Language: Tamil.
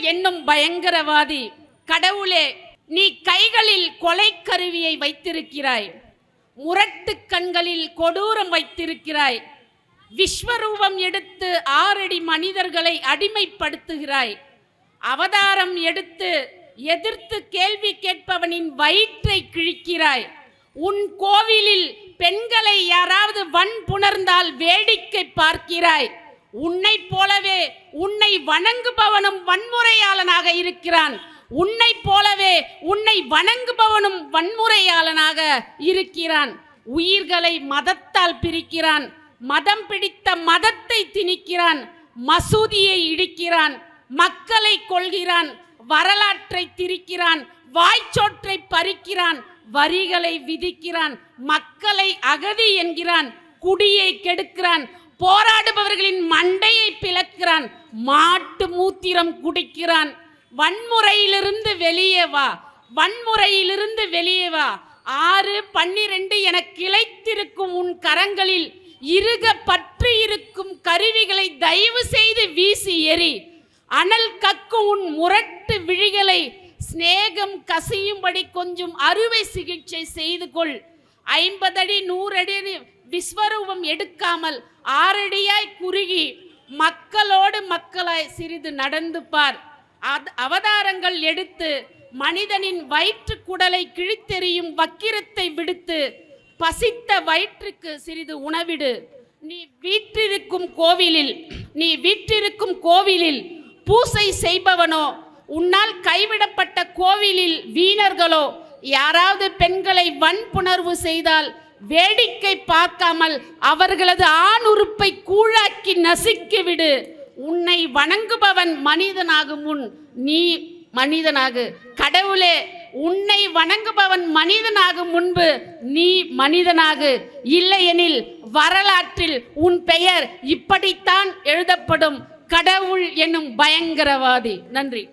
என்னும் பயங்கரவாதி கடவுளே நீ கைகளில் கொலை கருவியை வைத்திருக்கிறாய். முரட்டு கண்களில் கொடூரம் வைத்திருக்கிறாய். விஸ்வரூபம் எடுத்து ஆறடி மனிதர்களை அடிமைப்படுத்துகிறாய். அவதாரம் எடுத்து எதிர்த்து கேள்வி கேட்பவனின் வயிற்றை கிழிக்கிறாய். உன் கோவிலில் பெண்களை யாராவது வன்புணர்ந்தால் வேடிக்கை பார்க்கிறாய். உன்னை போலவே உன்னை வணங்குபவனும் வன்முறையாளனாக இருக்கிறான். உன்னை போலவே உன்னை வணங்குபவனும் வன்முறையாளனாக இருக்கிறான். உயிர்களை மதத்தால் பிரிக்கிறான். மதம் பிடித்த மதத்தை திணிக்கிறான். மசூதியை இடிக்கிறான். மக்களை கொள்கிறான் வரலாற்றை திரிக்கிறான். வாய்ச்சோற்றை பறிக்கிறான். வரிகளை விதிக்கிறான். மக்களை அகதி என்கிறான். குடியை கெடுக்கிறான். போராடுபவர்களின் மண்டையை பிளக்கிறான். மாட்டு மூத்திரம் குடிக்கிறான். வன்முறையிலிருந்து வெளியே வா. வன்முறையிலிருந்து வெளியே வா. ஆறு பன்னிரண்டு என கிளைத்திருக்கும் உன் கரங்களில் இருக பற்றி இருக்கும் கருவிகளை தயவு செய்து வீசி எறி. அனல் கக்கு உன் முரட்டு விழிகளை சிநேகம் கசியும்படி கொஞ்சம் அறுவை சிகிச்சை செய்து கொள். ஐம்பதடி நூறடி விஸ்வரூபம் எடுக்காமல் ஆறடியாய் குறுகி மக்களோடு மக்களாய் சிறிது நடந்து பார். அவதாரங்கள் எடுத்து மனிதனின் வயிற்று குடலை கிழித்தெறியும் வக்கிரத்தை விடுத்து பசித்த வயிற்றுக்கு சிறிது உணவிடு. நீ வீற்றிருக்கும் கோவிலில் நீ வீற்றிருக்கும் கோவிலில் பூசை செய்பவனோ உன்னால் கைவிடப்பட்ட கோவிலில் வீணர்களோ யாராவது பெண்களை வன்புணர்வு செய்தால் வேடிக்கை பார்க்காமல் அவர்களது ஆண் உறுப்பை கூழாக்கி நசுக்கி விடு உன்னை வணங்குபவன் மனிதனாகும் முன் நீ மனிதனாகு. கடவுளே உன்னை வணங்குபவன் மனிதனாகும் முன்பு நீ மனிதனாகு. இல்லையெனில் வரலாற்றில் உன் பெயர் இப்படித்தான் எழுதப்படும். கடவுள் என்னும் பயங்கரவாதி. நன்றி.